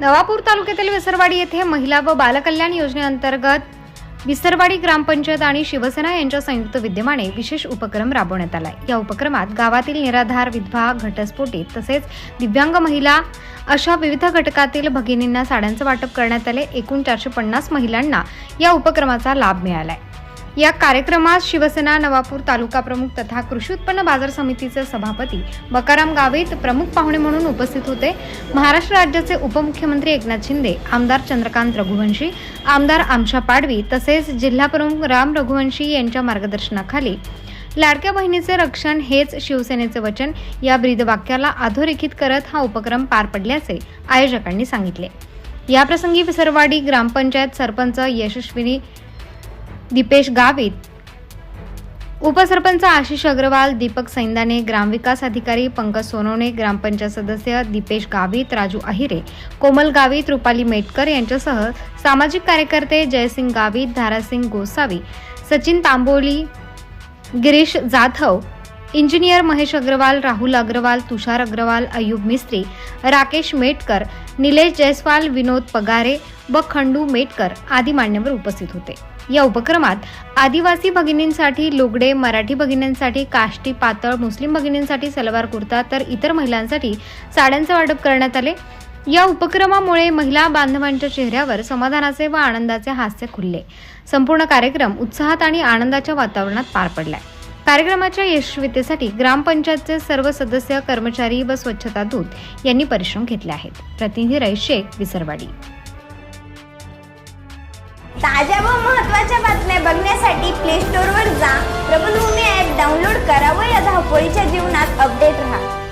नवापूर तालुक्यातील विसरवाडी येथे महिला व बालकल्याण योजनेअंतर्गत विसरवाडी ग्रामपंचायत आणि शिवसेना यांच्या संयुक्त विद्यमाने विशेष उपक्रम राबवण्यात आला या उपक्रमात गावातील निराधार विधवा घटस्फोटी तसेच दिव्यांग महिला अशा विविध घटकातील भगिनींना साड्यांचं वाटप करण्यात आले. एकूण चारशे पन्नास महिलांना या उपक्रमाचा लाभ मिळाला आहे या कार्यक्रमात शिवसेना नवापूर तालुका प्रमुख तथा कृषी उत्पन्न बाजार समितीचे सभापती बकाराम गावित प्रमुख पाहुणे म्हणून उपस्थित होते. महाराष्ट्र राज्याचे उपमुख्यमंत्री एकनाथ शिंदे आमदार चंद्रकांत रघुवंशी आमदार आमशा पाडवी तसेच जिल्हा प्रमुख राम रघुवंशी यांच्या मार्गदर्शनाखाली लाडक्या बहिणीचे रक्षण हेच शिवसेनेचे वचन या ब्रीदवाक्याला अधोरेखित करत हा उपक्रम पार पडल्याचे आयोजकांनी सांगितले. याप्रसंगी विसरवाडी ग्रामपंचायत सरपंच यशस्विनी दीपेश गावित. उपसरपंच आशिष अग्रवाल दीपक सैंदाने ग्रामविकास अधिकारी पंकज सोनवणे ग्रामपंचायत सदस्य दीपेश गावित राजू अहिरे कोमल गावित रुपाली मेटकर यांच्यासह सामाजिक कार्यकर्ते जयसिंग गावित धारासिंग गोसावी सचिन तांबोली गिरीश जाधव इंजिनियर महेश अग्रवाल राहुल अग्रवाल तुषार अग्रवाल अय्यूब मिस्त्री राकेश मेटकर निलेश जयस्वाल विनोद पगारे व खंडू मेटकर आदी मान्यवर उपस्थित होते. या उपक्रमात आदिवासी भगिनींसाठी लुगडे मराठी भगिनींसाठी काष्टी पातळ मुस्लिम भगिनींसाठी सलवार कुर्ता तर इतर महिलांसाठी साड्यांचे वाटप करण्यात आले. या उपक्रमामुळे महिला बांधवांच्या चेहऱ्यावर समाधानाचे व आनंदाचे हास्य खुलले. संपूर्ण कार्यक्रम उत्साहात आणि आनंदाच्या वातावरणात पार पडलाय. कार्यक्रमाच्या यशस्वीतेसाठी ग्रामपंचायतचे सर्व सदस्य कर्मचारी व स्वच्छता दूत यांनी परिश्रम घेतले आहेत. प्रतिनिधी रईस शेख विसरवाडी. ताज्या व महत्त्वाच्या बातम्या बघण्यासाठी प्ले स्टोअरवर जा. प्रबलभूमी ॲप डाउनलोड करा व या धावपळीच्या जीवनात अपडेट राहा.